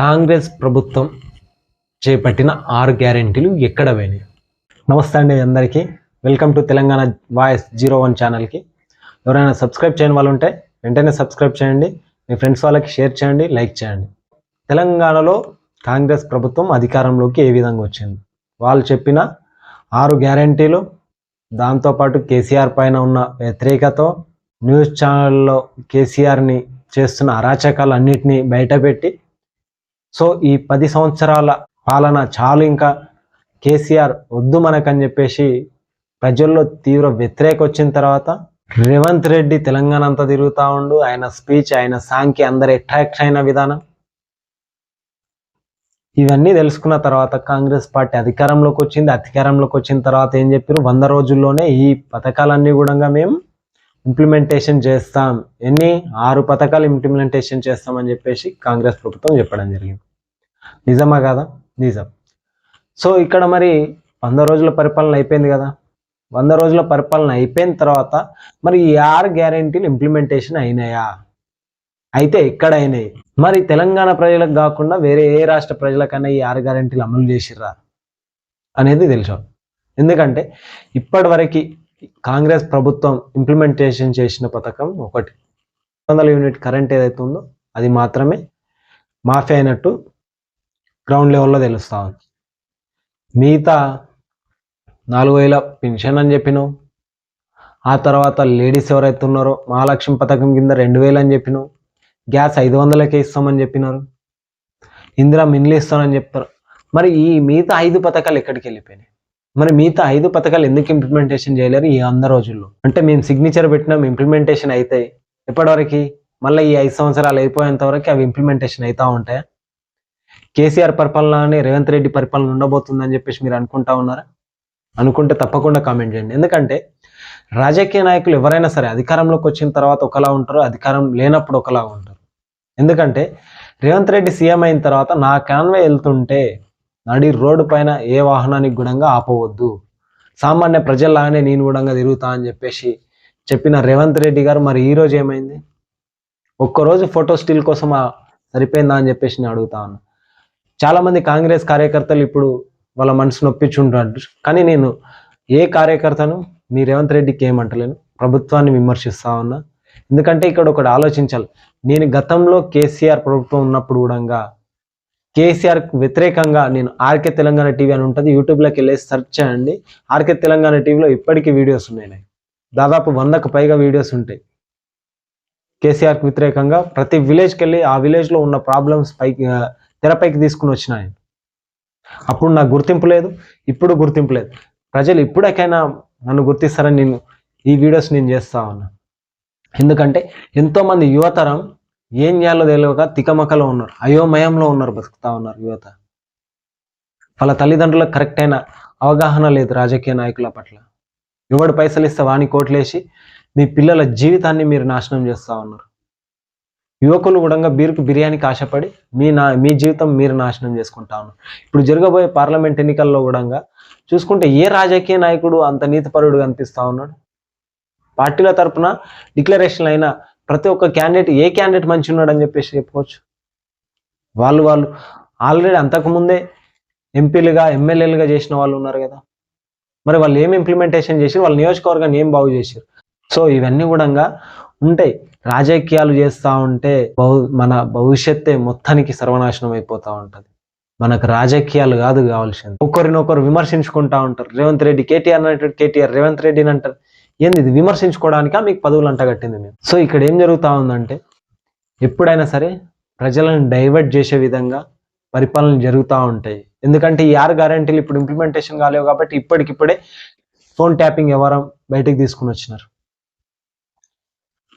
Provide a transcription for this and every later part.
కాంగ్రెస్ ప్రభుత్వం చేపట్టిన ఆరు గ్యారెంటీలు ఎక్కడ పోయినాయి? నమస్తే అండి అందరికీ. Welcome to Telangana voice zero one ఛానల్కి. ఎవరైనా సబ్స్క్రైబ్ చేయని వాళ్ళు ఉంటే వెంటనే సబ్స్క్రైబ్ చేయండి. మీ ఫ్రెండ్స్ వాళ్ళకి షేర్ చేయండి లైక్ చేయండి. తెలంగాణలో కాంగ్రెస్ ప్రభుత్వం అధికారంలోకి ఏ విధంగా వచ్చింది? వాళ్ళు చెప్పిన ఆరు గ్యారెంటీలు దాంతోపాటు కేసీఆర్ పైన ఉన్న వ్యతిరేకత న్యూస్ ఛానల్లో కేసీఆర్ని చేస్తున్న అరాచకాలు అన్నిటినీ బయటపెట్టి సో ఈ పది సంవత్సరాల పాలన చాలు ఇంకా. కేసీఆర్ వద్దు మనకని చెప్పేసి ప్రజల్లో తీవ్ర వ్యతిరేక వచ్చిన తర్వాత రేవంత్ రెడ్డి తెలంగాణ అంతా తిరుగుతూ ఉండు. ఆయన స్పీచ్ ఆయన సాంగ్కి అందరు అట్రాక్ట్ అయిన విధానం. ఇవన్నీ తెలుసుకున్న తర్వాత కాంగ్రెస్ పార్టీ అధికారంలోకి వచ్చింది. అధికారంలోకి వచ్చిన తర్వాత ఏం చెప్పారు వంద రోజుల్లోనే ఈ పథకాలన్నీ కూడా మేము ఇంప్లిమెంటేషన్ చేస్తాం. ఎన్ని? ఆరు పథకాలు ఇంప్లిమెంటేషన్ చేస్తామని చెప్పేసి కాంగ్రెస్ ప్రభుత్వం చెప్పడం జరిగింది. నిజమా కదా? నిజం. సో ఇక్కడ మరి వంద రోజుల పరిపాలన అయిపోయింది కదా. వంద రోజుల పరిపాలన అయిపోయిన తర్వాత మరి ఈ ఆరు గ్యారెంటీలు ఇంప్లిమెంటేషన్ అయినాయా? అయితే ఎక్కడ అయినాయి. మరి తెలంగాణ ప్రజలకు కాకుండా వేరే ఏ రాష్ట్ర ప్రజలకన్నా ఈ ఆరు గ్యారెంటీలు అమలు చేసిర్రా? అనేది తెలుసు. ఎందుకంటే ఇప్పటివరకు కాంగ్రెస్ ప్రభుత్వం ఇంప్లిమెంటేషన్ చేసిన పథకం ఒకటి. వందల యూనిట్ కరెంట్ ఏదైతే ఉందో అది మాత్రమే మాఫీ అయినట్టు గ్రౌండ్ లెవెల్లో తెలుస్తా ఉంది. మిగతా నాలుగు వేల పెన్షన్ అని చెప్పినావు ఆ తర్వాత లేడీస్ ఎవరైతే ఉన్నారో మహాలక్ష్మి పథకం కింద రెండు వేలు అని చెప్పినావు గ్యాస్ ఐదు వందలకే ఇస్తామని చెప్పినారు. ఇందిరా మిన్లు ఇస్తానని చెప్తారు. మరి ఈ మిగతా ఐదు పథకాలు ఎక్కడికి వెళ్ళిపోయినాయి? మరి మిగతా ఐదు పథకాలు ఎందుకు ఇంప్లిమెంటేషన్ చేయలేరు ఈ వంద రోజుల్లో? అంటే మేము సిగ్నేచర్ పెట్టినాం ఇంప్లిమెంటేషన్ అవుతాయి ఎప్పటివరకు మళ్ళీ ఈ ఐదు సంవత్సరాలు అయిపోయేంత వరకు అవి ఇంప్లిమెంటేషన్ అవుతూ ఉంటాయి? కేసీఆర్ పరిపాలన రేవంత్ రెడ్డి పరిపాలన ఉండబోతుందని చెప్పేసి మీరు అనుకుంటా ఉన్నారా? అనుకుంటే తప్పకుండా కామెంట్ చేయండి. ఎందుకంటే రాజకీయ నాయకులు ఎవరైనా సరే అధికారంలోకి వచ్చిన తర్వాత ఒకలా ఉంటారు అధికారం లేనప్పుడు ఒకలా ఉంటారు. ఎందుకంటే రేవంత్ రెడ్డి సీఎం అయిన తర్వాత నా కాన్వే వెళ్తుంటే నడి రోడ్డు పైన ఏ వాహనానికి గుణంగా ఆపవద్దు. సామాన్య ప్రజల్లాగానే నేను గుణంగా తిరుగుతా అని చెప్పేసి చెప్పిన రేవంత్ రెడ్డి గారు మరి ఈ రోజు ఏమైంది? ఒక్కరోజు ఫోటో స్టిల్ కోసం సరిపోయిందా అని చెప్పేసి నేను అడుగుతా ఉన్నా. చాలామంది కాంగ్రెస్ కార్యకర్తలు ఇప్పుడు వాళ్ళ మనసు నొప్పించుంటారు. కానీ నేను ఏ కార్యకర్తను మీ రేవంత్ రెడ్డికి ఏమంటలేను. ప్రభుత్వాన్ని విమర్శిస్తా ఉన్నా. ఎందుకంటే ఇక్కడ ఒకటి ఆలోచించాలి. నేను గతంలో కేసీఆర్ ప్రభుత్వం ఉన్నప్పుడు కూడా కేసీఆర్ వ్యతిరేకంగా నేను ఆర్కే తెలంగాణ టీవీ అని ఉంటుంది. యూట్యూబ్లోకి వెళ్ళి సెర్చ్ చేయండి. ఆర్కే తెలంగాణ టీవీలో ఇప్పటికీ వీడియోస్ ఉన్నాయి. దాదాపు వందకు పైగా వీడియోస్ ఉంటాయి. కేసీఆర్కి వ్యతిరేకంగా ప్రతి విలేజ్కి వెళ్ళి ఆ విలేజ్లో ఉన్న ప్రాబ్లమ్స్ పైకి తెరపైకి తీసుకుని వచ్చిన ఆయన. అప్పుడు నాకు గుర్తింపు లేదు ఇప్పుడు గుర్తింపు లేదు. ప్రజలు ఇప్పుడైనా నన్ను గుర్తిస్తారని నేను ఈ వీడియోస్ నేను చేస్తా ఉన్నా. ఎందుకంటే ఎంతోమంది యువతరం ఏం చేయాలో తెలియక తికమకలో ఉన్నారు అయోమయంలో ఉన్నారు బతుకుతా ఉన్నారు యువత. వాళ్ళ తల్లిదండ్రులకు కరెక్ట్ అయిన అవగాహన లేదు రాజకీయ నాయకుల పట్ల. ఎవడు పైసలు ఇస్తే వాని కోట్లేసి మీ పిల్లల జీవితాన్ని మీరు నాశనం చేస్తూ ఉన్నారు. యువకులు కూడా బీరుకు బిర్యానీకి ఆశపడి మీ నా మీ జీవితం మీరు నాశనం చేసుకుంటా ఇప్పుడు జరగబోయే పార్లమెంట్ ఎన్నికల్లో కూడా చూసుకుంటే ఏ రాజకీయ నాయకుడు అంత నీతిపరుడు కనిపిస్తా ఉన్నాడు? పార్టీల తరపున డిక్లరేషన్ అయినా ప్రతి ఒక్క క్యాండిడేట్ ఏ క్యాండిడేట్ మంచి ఉన్నాడని చెప్పేసి చెప్పుకోవచ్చు. వాళ్ళు వాళ్ళు ఆల్రెడీ అంతకుముందే ఎంపీలుగా ఎమ్మెల్యేలుగా చేసిన వాళ్ళు ఉన్నారు కదా. మరి వాళ్ళు ఏం ఇంప్లిమెంటేషన్ చేసి వాళ్ళ నియోజకవర్గాన్ని ఏం బాగు చేశారు సో ఇవన్నీ కూడా ఉంటాయి. రాజకీయాలు చేస్తూ ఉంటే బహు మన భవిష్యత్తే మొత్తానికి సర్వనాశనం అయిపోతూ ఉంటుంది. మనకు రాజకీయాలు కాదు కావాల్సింది. ఒకరినొకరు విమర్శించుకుంటా ఉంటారు. రేవంత్ రెడ్డి కేటీఆర్ అంటాడు కేటీఆర్ రేవంత్ రెడ్డిని అంటారు. ఏంది ఇది విమర్శించుకోవడానికా? మీకు పదవులు అంటగట్టింది మేము. సో ఇక్కడ ఏం జరుగుతూ ఉందంటే ఎప్పుడైనా సరే ప్రజలను డైవర్ట్ చేసే విధంగా పరిపాలన జరుగుతూ ఉంటాయి. ఎందుకంటే ఈ ఆరు గ్యారంటీలు ఇప్పుడు ఇంప్లిమెంటేషన్ కాలేవు కాబట్టి ఇప్పటికిప్పుడే ఫోన్ ట్యాపింగ్ వ్యవహారం బయటికి తీసుకుని వచ్చినారు.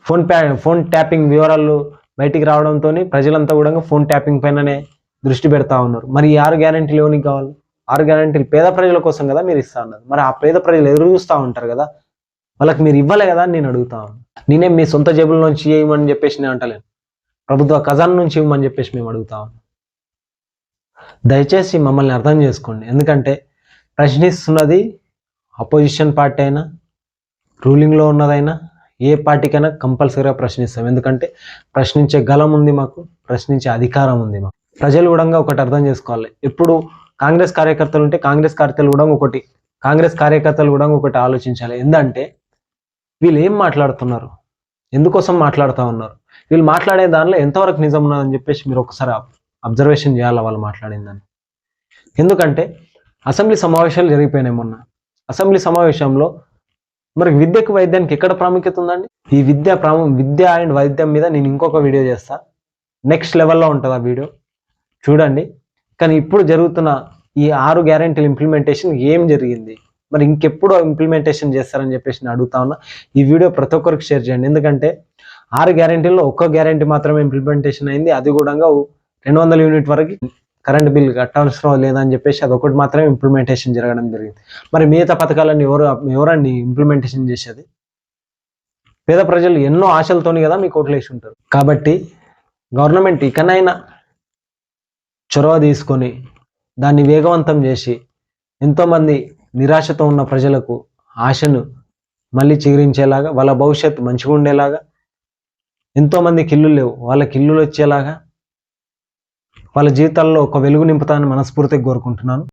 ఫోన్ ప్యా ఫోన్ ట్యాపింగ్ వివరాలు బయటికి రావడంతో ప్రజలంతా కూడా ఫోన్ ట్యాపింగ్ పైననే దృష్టి పెడతా ఉన్నారు. మరి ఈ ఆరు గ్యారంటీలు ఎవరికి కావాలి? ఆరు గ్యారంటీలు పేద ప్రజల కోసం కదా మీరు ఇస్తా ఉన్నారు. మరి ఆ పేద ప్రజలు ఎదురు చూస్తూ ఉంటారు కదా? వాళ్ళకి మీరు ఇవ్వలే కదా నేను అడుగుతా ఉన్నాను నేనే మీ సొంత జేబుల నుంచి ఇవ్వమని చెప్పేసి నేను అంటలేను. ప్రభుత్వ ఖజానా నుంచి ఇవ్వమని చెప్పేసి మేము అడుగుతా ఉన్నాం. దయచేసి మమ్మల్ని అర్థం చేసుకోండి. ఎందుకంటే ప్రశ్నిస్తున్నది అపోజిషన్ పార్టీ అయినా రూలింగ్లో ఉన్నదైనా ఏ పార్టీకైనా కంపల్సరీగా ప్రశ్నిస్తాం. ఎందుకంటే ప్రశ్నించే గలం ఉంది మాకు ప్రశ్నించే అధికారం ఉంది మాకు. ప్రజలు కూడా ఒకటి అర్థం చేసుకోవాలి. ఎప్పుడు కాంగ్రెస్ కార్యకర్తలు ఉంటే కాంగ్రెస్ కార్యకర్తలు కూడా ఒకటి కాంగ్రెస్ కార్యకర్తలు కూడా ఒకటి ఆలోచించాలి. ఎందుకంటే వీళ్ళు ఏం మాట్లాడుతున్నారు? ఎందుకోసం మాట్లాడుతూ ఉన్నారు? వీళ్ళు మాట్లాడే దానిలో ఎంతవరకు నిజం ఉన్నదని చెప్పేసి మీరు ఒకసారి అబ్జర్వేషన్ చేయాలి వాళ్ళు మాట్లాడిందని ఎందుకంటే అసెంబ్లీ సమావేశాలు జరిగిపోయినాయి మొన్న. అసెంబ్లీ సమావేశంలో మరి విద్యకు వైద్యానికి ఎక్కడ ప్రాముఖ్యత ఉందండి? ఈ విద్య ప్రాము విద్య అండ్ వైద్యం మీద నేను ఇంకొక వీడియో చేస్తా. నెక్స్ట్ లెవెల్లో ఉంటుంది ఆ వీడియో. చూడండి. కానీ ఇప్పుడు జరుగుతున్న ఈ ఆరు గ్యారెంటీల ఇంప్లిమెంటేషన్ ఏం జరిగింది? మరి ఇంకెప్పుడు ఇంప్లిమెంటేషన్ చేస్తారని చెప్పేసి నేను అడుగుతా ఉన్నా. ఈ వీడియో ప్రతి ఒక్కరికి షేర్ చేయండి. ఎందుకంటే ఆరు గ్యారంటీల్లో ఒక్క గ్యారెంటీ మాత్రమే ఇంప్లిమెంటేషన్ అయింది. అది కూడా రెండు వందల యూనిట్ వరకు కరెంట్ బిల్ కట్టవసరం లేదని చెప్పేసి అది ఒకటి మాత్రమే ఇంప్లిమెంటేషన్ జరగడం జరిగింది. మరి మిగతా పథకాలన్నీ ఎవరు ఎవరండి ఇంప్లిమెంటేషన్ చేసేది? పేద ప్రజలు ఎన్నో ఆశలతోని కదా మీకు ఓట్లు వేసి ఉంటారు. కాబట్టి గవర్నమెంట్ ఇకనైనా చొరవ తీసుకొని దాన్ని వేగవంతం చేసి ఎంతోమంది నిరాశతో ఉన్న ప్రజలకు ఆశను మళ్ళీ చిగురించేలాగా వాళ్ళ భవిష్యత్తు మంచిగా ఉండేలాగా ఎంతోమందికి ఇల్లు లేవు వాళ్ళకి ఇల్లులు వచ్చేలాగా వాళ్ళ జీవితాల్లో ఒక వెలుగు నింపుతానని మనస్ఫూర్తిగా కోరుకుంటున్నాను.